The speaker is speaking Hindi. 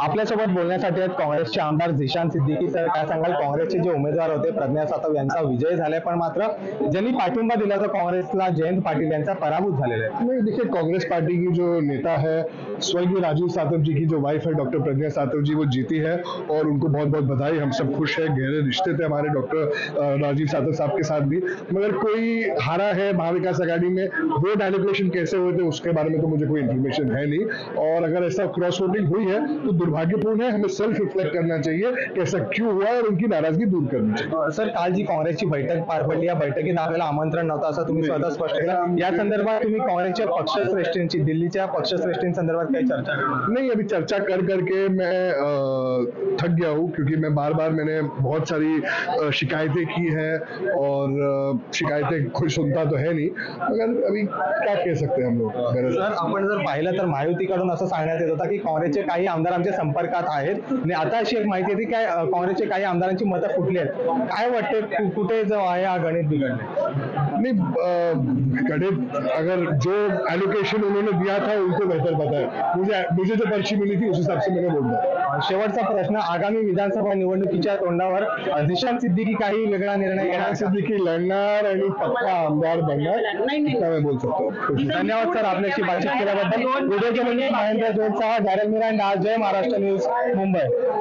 आपल्यासोबत बोलण्यासाठी आहेत काँग्रेसचे आमदार झिशान सिद्दीकी सर. काय सांगाल? काँग्रेसचे जे उमेदवार होते, प्रज्ञा सातव यांचा विजय झालाय, पण मात्र ज्यांनी पाठिंबा दिला तो काँग्रेसला, जयंत पाटील यांचा पराभूत झालेला आहे. नहीं देखिए कांग्रेस पार्टी की जो नेता है, स्वर्गीय राजीव सातव जी की जो वाइफ है डॉक्टर प्रज्ञा सातव जी, वो जीती है और उनको बहुत बहुत बधाई। हम सब खुश है, गहरे रिश्ते थे हमारे डॉक्टर राजीव सातव साहब के साथ भी। मगर कोई हारा है महाविकास आघाड़ी में वो एलोकेशन कैसे हुए थे, उसके बारे में तो मुझे कोई इन्फॉर्मेशन है नहीं। और अगर ऐसा क्रॉस वोटिंग हुई है तो दुर्भाग्यपूर्ण है हमें सेल्फ रिफ्लेक्ट करना चाहिए कि ऐसा क्यों हुआ और उनकी नाराज़गी दूर करनी चाहिए। सर काल जी काँग्रेसची बैठक पार पडली या बैठकीत आपल्याला आमंत्रण नव्हतं असं तुम्ही स्वतः स्पष्ट केलं या संदर्भात तुम्ही काँग्रेसच्या पक्षश्रेष्ठींची दिल्लीच्या पक्षश्रेष्ठींसंदर्भात काही चर्चा नहीं? अभी चर्चा कर करके मैं थक गया हूँ क्योंकि मैं बार बार मैंने बहुत सारी शिकायतें की हैं और शिकायतें कोई सुनता तो है नहीं। मगर अभी क्या कह सकते हैं हम लोग? सर आपण जर पाहिलं तर महायुतीकडून असं सांगण्यात येत होतं की काँग्रेसचे काही आमदार आमच्या संपर्कात आहेत. आणि आता अशी एक माहिती येते की काय काँग्रेसचे काही आमदारांची मतं फुटली आहेत. काय वाटते कुठे जो आहे हा गणित बिघडले? नहीं अ, गणित अगर जो एलोकेशन उन्होंने दिया था उनको बेहतर पता है. मुझे मुझे जो पर्ची मिली थी उस हिसाब से मैंने बोल दिया। शेवटचा प्रश्न आगामी विधानसभा निवडणुकीच्या तोंडावर दिशांत सिद्दीकी काही वेगळा निर्णय घेणार? का? सिद्दीकी लड़णार आणि पक्का आमदार बनणार? मैं बोल सकता हूँ धन्यवाद सर आपल्याशी बातचीत केल्याबद्दल. व्हिडिओ जर्नलिस्ट महेंद्र जोडसह डॅरल मिरांड आज जय महाराष्ट्र न्यूज मुंबई.